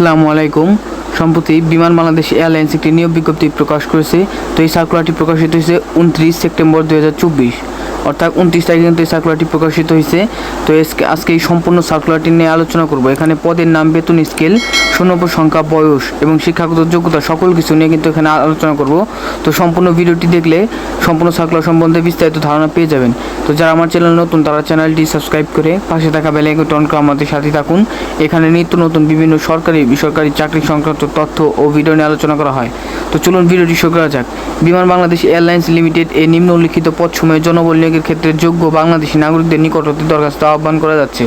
আসসালামু আলাইকুম। সম্প্রতি বিমান বাংলাদেশ এয়ারলাইন্স একটি নিয়োগ বিজ্ঞপ্তি প্রকাশ করেছে। তো এই সার্কুলারটি প্রকাশিত হয়েছে উনত্রিশ সেপ্টেম্বর দু হাজার চব্বিশ। অর্থাৎ উনত্রিশ তারিখে কিন্তু এই সার্কুলারটি প্রকাশিত হয়েছে তো আজকে এই সম্পূর্ণ সার্কুলারটি নিয়ে আলোচনা করব। এখানে পদের নাম, বেতন স্কেল শূন্যপদ সংখ্যা, বয়স এবং শিক্ষাগত যোগ্যতা সকল কিছু নিয়ে কিন্তু এখানে আলোচনা করব। তো সম্পূর্ণ ভিডিওটি দেখলে সম্পূর্ণ সার্কুলার সম্বন্ধে বিস্তারিত ধারণা পেয়ে যাবেন। তো যারা আমার চ্যানেল নতুন, তারা চ্যানেলটি সাবস্ক্রাইব করে পাশে থাকা বেল অন করে আমাদের সাথে থাকুন। এখানে নিত্য নতুন বিভিন্ন সরকারি, বেসরকারি চাকরি সংক্রান্ত তথ্য ও ভিডিও নিয়ে আলোচনা করা হয়। তো চলুন ভিডিওটি শুরু করা যাক। বিমান বাংলাদেশ এয়ারলাইন্স লিমিটেড এ নিম্ন উল্লিখিত পদ সময়ে জনবল নিয়োগের ক্ষেত্রে যোগ্য বাংলাদেশি নাগরিকদের নিকট হতে দরখাস্ত আহ্বান করা যাচ্ছে।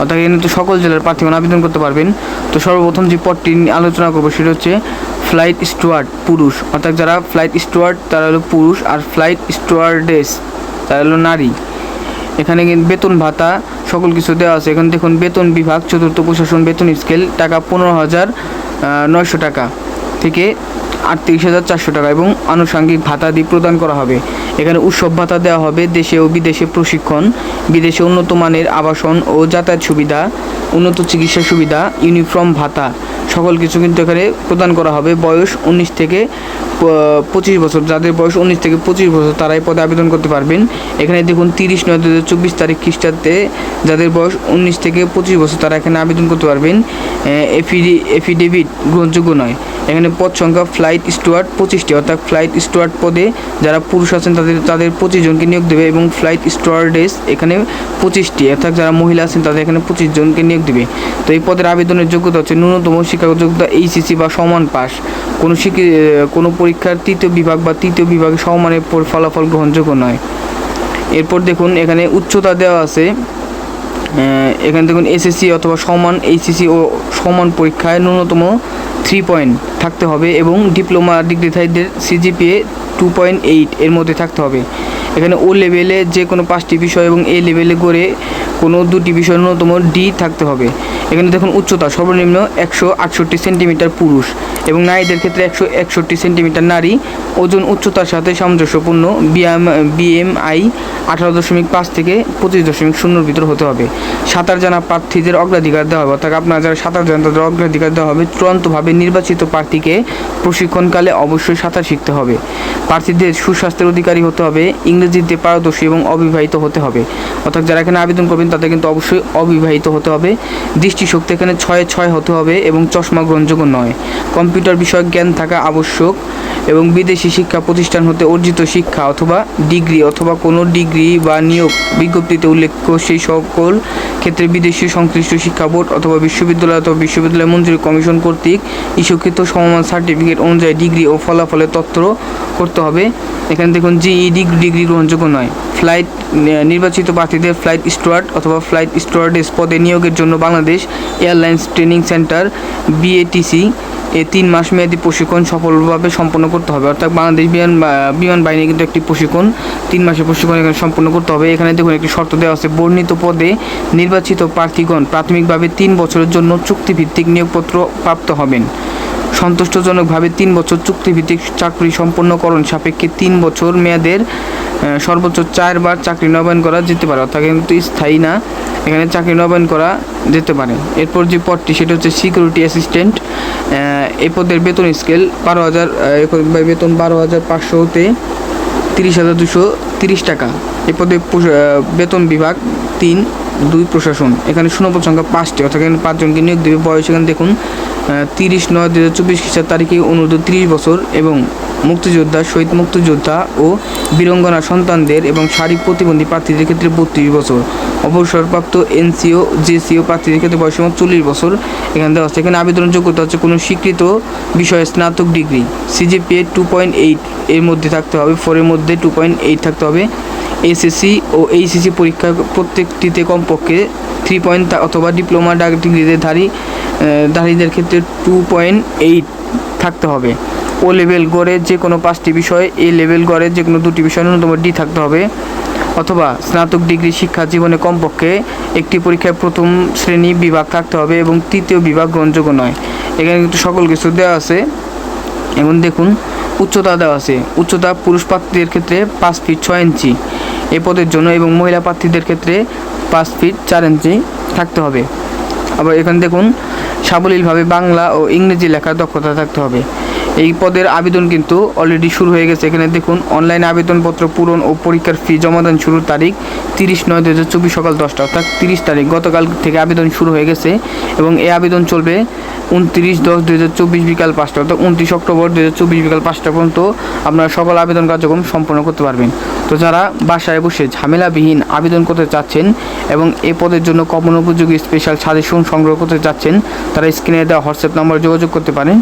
অর্থাৎ এখানে তো সকল জেলার প্রার্থীগণ আবেদন করতে পারবেন। তো সর্বপ্রথম যে পদটি আলোচনা করব সেটা হচ্ছে ফ্লাইট স্টুয়ার্ড, পুরুষ। অর্থাৎ যারা ফ্লাইট স্টুয়ার্ড, তারা হলো পুরুষ আর ফ্লাইট স্টুয়ার্ডেস, তারা হলো নারী। এখানে কিন্তু বেতন ভাতা সকল কিছু দেওয়া আছে। এখানে দেখুন, বেতন বিভাগ, চতুর্থ প্রশাসন বেতন স্কেল, টাকা পনেরো হাজার নয়শো টাকা। থেকে আটত্রিশ হাজার চারশো টাকা এবং আনুষঙ্গিক ভাতা দিয়ে প্রদান করা হবে। এখানে উৎসব ভাতা দেওয়া হবে দেশে ও বিদেশে প্রশিক্ষণ, বিদেশে উন্নত মানের আবাসন ও যাতায়াত সুবিধা, উন্নত চিকিৎসা সুবিধা, ইউনিফর্ম ভাতা, সকল কিছু কিন্তু এখানে প্রদান করা হবে। বয়স উনিশ থেকে পঁচিশ বছর, যাদের বয়স উনিশ থেকে পঁচিশ বছর তারাই পদে আবেদন করতে পারবেন। এখানে দেখুন তিরিশ নয় দু হাজার চব্বিশ তারিখ খ্রিস্টাব্দে যাদের বয়স উনিশ থেকে পঁচিশ বছর তারা এখানে আবেদন করতে পারবেন। এফিডি, এফিডেভিট গ্রহণযোগ্য নয়। এখানে পদ সংখ্যা ফ্লাইট স্টুয়ার্ড পঁচিশটি, অর্থাৎ ফ্লাইট স্টুয়ার্ড পদে যারা পুরুষ আছেন তাদের তাদের পঁচিশ জনকে নিয়োগ দেবে এবং ফ্লাইট স্টুয়ার্ডেস এখানে পঁচিশটি, অর্থাৎ যারা মহিলা আছেন তাদের এখানে পঁচিশ জনকে নিয়োগ দেবে। তো এই পদের আবেদনের যোগ্যতা হচ্ছে ন্যূনতম শিক্ষাগত যোগ্যতা এইচএসসি বা সমান পাস। কোনো শিক্ষি কোনো পরীক্ষার তৃতীয় বিভাগ বা তৃতীয় বিভাগে সমমানের পর- ফলাফল গ্রহণযোগ্য নয়। এরপর দেখুন, এখানে উচ্চতা দেওয়া আছে। এখানে দেখুন, এসএসসি অথবা সমান এইচএসসি ও সমান পরীক্ষায় ন্যূনতম থ্রি পয়েন্ট থাকতে হবে এবং ডিপ্লোমা ডিগ্রিধারীদের সিজিপিএ টু পয়েন্ট এইট এর মধ্যে থাকতে হবে। এখানে ও লেভেলে যে কোনো পাঁচটি বিষয় এবং এ লেভেলে করে কোনো দুটি বিষয় ন্যূনতম ডি থাকতে হবে। এখানে দেখুন উচ্চতা সর্বনিম্ন একশো আটষট্টি সেন্টিমিটার পুরুষ এবং নারীদের ক্ষেত্রে একশো একষট্টি সেন্টিমিটার নারী। ওজন উচ্চতার সাথে সামঞ্জস্যপূর্ণ বিএম বিএমআই আঠারো দশমিক পাঁচ থেকে পঁচিশ দশমিক শূন্যর ভিতর হতে হবে। সাঁতার জানা প্রার্থীদের অগ্রাধিকার দেওয়া হবে। অর্থাৎ আপনারা যারা সাঁতার জানেন তাদের অগ্রাধিকার দেওয়া হবে। চূড়ান্তভাবে নির্বাচিত প্রার্থীকে প্রশিক্ষণকালে অবশ্যই সাঁতার শিখতে হবে। প্রার্থীদের সুস্বাস্থ্যের অধিকারী হতে হবে। ইংরেজিতে পারদর্শী এবং অবিবাহিত হতে হবে। অর্থাৎ যারা এখানে আবেদন করবেন, তাদের কিন্তু অবশ্যই অবিবাহিত হতে হবে। দৃষ্টিশক্তি এখানে ছয়ে ছয় হতে হবে এবং চশমা গ্রহণযোগ্য নয়। কম্পিউটার বিষয়ক জ্ঞান থাকা আবশ্যক এবং বিদেশি শিক্ষা প্রতিষ্ঠান হতে অর্জিত শিক্ষা অথবা ডিগ্রি অথবা কোনো ডিগ্রি বা নিয়োগ বিজ্ঞপ্তিতে উল্লেখ্য সেই সকল ক্ষেত্রে বিদেশি সংশ্লিষ্ট শিক্ষা বোর্ড অথবা বিশ্ববিদ্যালয় অথবা বিশ্ববিদ্যালয় মঞ্জুরি কমিশন কর্তৃক ইস্যুকৃত সমমান সার্টিফিকেট অনুযায়ী ডিগ্রি ও ফলাফলের তথ্য করতে হবে। এখানে দেখুন জিই ডিগ্রি ডিগ্রি গ্রহণযোগ্য নয়। ফ্লাইট নির্বাচিত প্রার্থীদের ফ্লাইট স্টুয়ার্ড অথবা ফ্লাইট স্টুয়ার্ডেস পদে নিয়োগের জন্য Bangladesh airlines training centre, BATC, এ, তিন মাস মেয়াদী প্রশিক্ষণ সফলভাবে সম্পন্ন করতে হবে। অর্থাৎ বাংলাদেশ বিমান বিমান বাহিনী কিন্তু একটি প্রশিক্ষণ, তিন মাসের প্রশিক্ষণ এখানে সম্পন্ন করতে হবে। এখানে দেখুন একটি শর্ত দেওয়া আছে, বর্ণিত পদে নির্বাচিত প্রার্থীগণ প্রাথমিকভাবে তিন বছরের জন্য চুক্তিভিত্তিক নিয়োগপত্র প্রাপ্ত হবেন। সন্তুষ্টজনকভাবে তিন বছর চুক্তিভিত্তিক চাকরি সম্পন্নকরণ সাপেক্ষে তিন বছর মেয়াদের সর্বোচ্চ চারবার চাকরি নবায়ন করা যেতে পারে, অর্থাৎ কিন্তু স্থায়ী না, এখানে চাকরি নবায়ন করা যেতে পারে। এরপর যে পদটি, সেটা হচ্ছে সিকিউরিটি অ্যাসিস্ট্যান্ট এই পদের বেতন স্কেল বারো হাজার বেতন বারো হাজার পাঁচশো হতে তিরিশ হাজার দুশো তিরিশ টাকা। এ পদে বেতন বিভাগ তিন দুই প্রশাসন, এখানে শূন্যপদ সংখ্যা পাঁচটি, অর্থাৎ এখানে পাঁচজনকে নিয়োগ দেবে। বয়স এখানে দেখুন তিরিশ নয় দু হাজার চব্বিশ খ্রিস্টাব্দ তারিখে অনুরোধ তিরিশ বছর এবং মুক্তিযোদ্ধা, শহীদ মুক্তিযোদ্ধা ও বীরঙ্গনা সন্তানদের এবং শারীরিক প্রতিবন্ধী প্রার্থীদের ক্ষেত্রে বত্রিশ বছর। অবসরপ্রাপ্ত এনসিও, জেসিও প্রার্থীদের ক্ষেত্রে বয়স সীমা চল্লিশ বছর। এখানে দেওয়া হচ্ছে এখানে আবেদনের যোগ্যতা হচ্ছে কোনো স্বীকৃত বিষয়ে স্নাতক degree. CGPA two point eight এর মধ্যে থাকতে হবে ফোরের মধ্যে টু পয়েন্ট এইট থাকতে হবে। এসএসসি ও এইচএসসি পরীক্ষা প্রত্যেকটিতে কমপক্ষে থ্রি পয়েন্ট অথবা ডিপ্লোমা ডিগ্রিতে ধারী ধারীদের ক্ষেত্রে টু পয়েন্ট এইট থাকতে হবে। ও লেভেল গড়ে যে কোনো পাঁচটি বিষয় এ লেভেল গড়ে যে কোনো দুটি বিষয় ন্যূনতম ডি থাকতে হবে। অথবা স্নাতক ডিগ্রি শিক্ষা জীবনে কমপক্ষে একটি পরীক্ষায় প্রথম শ্রেণি বিভাগ থাকতে হবে এবং তৃতীয় বিভাগ গ্রহণযোগ্য নয়। এখানে কিন্তু সকল কিছু দেওয়া আছে। এবং দেখুন উচ্চতা দেওয়া আছে। উচ্চতা পুরুষ প্রার্থীদের ক্ষেত্রে পাঁচ ফিট ছয় ইঞ্চি এ পদের জন্য এবং মহিলা প্রার্থীদের ক্ষেত্রে পাঁচ ফিট চার ইঞ্চি থাকতে হবে। আবার এখানে দেখুন, সাবলীলভাবে বাংলা ও ইংরেজি লেখার দক্ষতা থাকতে হবে। এই পদের আবেদন কিন্তু অলরেডি শুরু হয়ে গেছে। এখানে দেখুন অনলাইন আবেদনপত্র পূরণ ও পরীক্ষার ফি জমাদান শুরুর তারিখ তিরিশ নয় দু হাজার চব্বিশ সকাল দশটা, অর্থাৎ তিরিশ তারিখ গতকাল থেকে আবেদন শুরু হয়ে গেছে এবং এই আবেদন চলবে উনত্রিশ দশ দু হাজার চব্বিশ বিকাল পাঁচটা, অর্থাৎ উনত্রিশ অক্টোবর দু হাজার চব্বিশ বিকাল পাঁচটা পর্যন্ত আপনারা সকল আবেদন কার্যক্রম সম্পন্ন করতে পারবেন। তো যারা বাসায় বসে ঝামেলাবিহীন আবেদন করতে চাচ্ছেন এবং এ পদের জন্য কমন উপযোগী স্পেশাল সাজেশন সংগ্রহ করতে চাচ্ছেন তারা স্ক্রিনে দেওয়া হোয়াটসঅ্যাপ নম্বরে যোগাযোগ করতে পারেন।